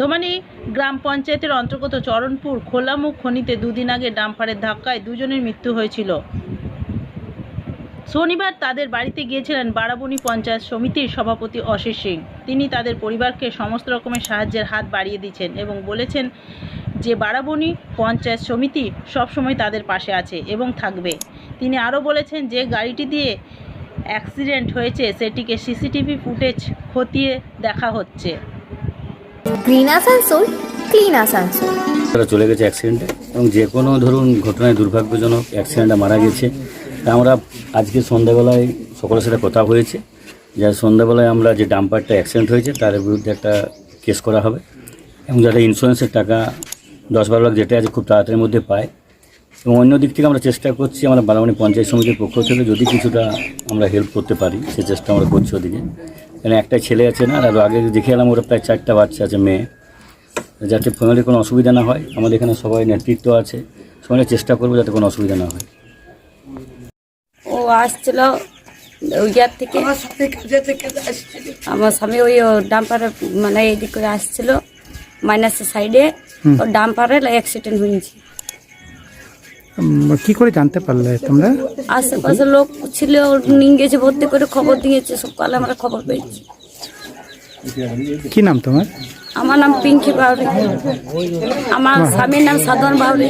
ধোমানি গ্রাম পঞ্চায়েতের অন্তর্গত চরণপুর খোলামুখ খনিতে দুদিন আগে ডাম্পারের ধাক্কায় দুজনের মৃত্যু হয়েছিল। শনিবার তাদের বাড়িতে গিয়েছিলেন বারাবণী পঞ্চায়েত সমিতির সভাপতি অশিস সিং। তিনি তাদের পরিবারকে সমস্ত রকমের সাহায্যের হাত বাড়িয়ে দিচ্ছেন এবং বলেছেন যে বারাবণী পঞ্চায়েত সমিতি সবসময় তাদের পাশে আছে এবং থাকবে। তিনি আরও বলেছেন যে গাড়িটি দিয়ে অ্যাক্সিডেন্ট হয়েছে, সেটিকে সিসিটিভি ফুটেজ খতিয়ে দেখা হচ্ছে। গ্রিন আসানসোল ক্লিন আসানসোল তারা চলে গেছে অ্যাক্সিডেন্টে এবং যে কোনো ধরুন ঘটনায় দুর্ভাগ্যজনক অ্যাক্সিডেন্টে মারা গেছে। তা আমরা আজকে সন্ধ্যাবেলায় সকলের সাথে কথা হয়েছে। যে সন্ধ্যাবেলায় আমরা যে ডাম্পারটা অ্যাক্সিডেন্ট হয়েছে, তার বিরুদ্ধে একটা কেস করা হবে। এবং যাতে ইন্স্যুরেন্সের টাকা দশ বারো লাখ যেটা আছে খুব তাড়াতাড়ির মধ্যে পায়। এবং অন্য দিক থেকে আমরা চেষ্টা করছি আমরা বারামণি পঞ্চায়েত সমিতির পক্ষ থেকে যদি কিছুটা আমরা হেল্প করতে পারি, সে চেষ্টা আমরা করছি ওদিকে। কারণ একটা ছেলে আছে না আর আগে দেখে এলাম ওরা প্রায় চারটা বাচ্চা আছে মেয়ে। যাতে ফ্যামিলির কোনো অসুবিধা না হয় আমাদের এখানে সবাই নেতৃত্ব আছে সবাই চেষ্টা করব যাতে কোনো অসুবিধা না হয়। ও আসছিল ওই ইয়ার থেকে। আমার স্বামী ওই ডাম্পারে মানে এদিক করে আসছিল মাইনাসের সাইডে ও ডাম্পারে অ্যাক্সিডেন্ট হয়েছে। কি করে জানতে পারলে তোমরা? আশেপাশে লোক ছিল নিয়ে গেছে ভর্তি করে খবর দিয়েছে সকালে আমরা খবর পেয়েছি। কি নাম তোমার? আমার নাম পিঙ্কি বাউরি। আমার স্বামীর নাম সাধন বাউরি।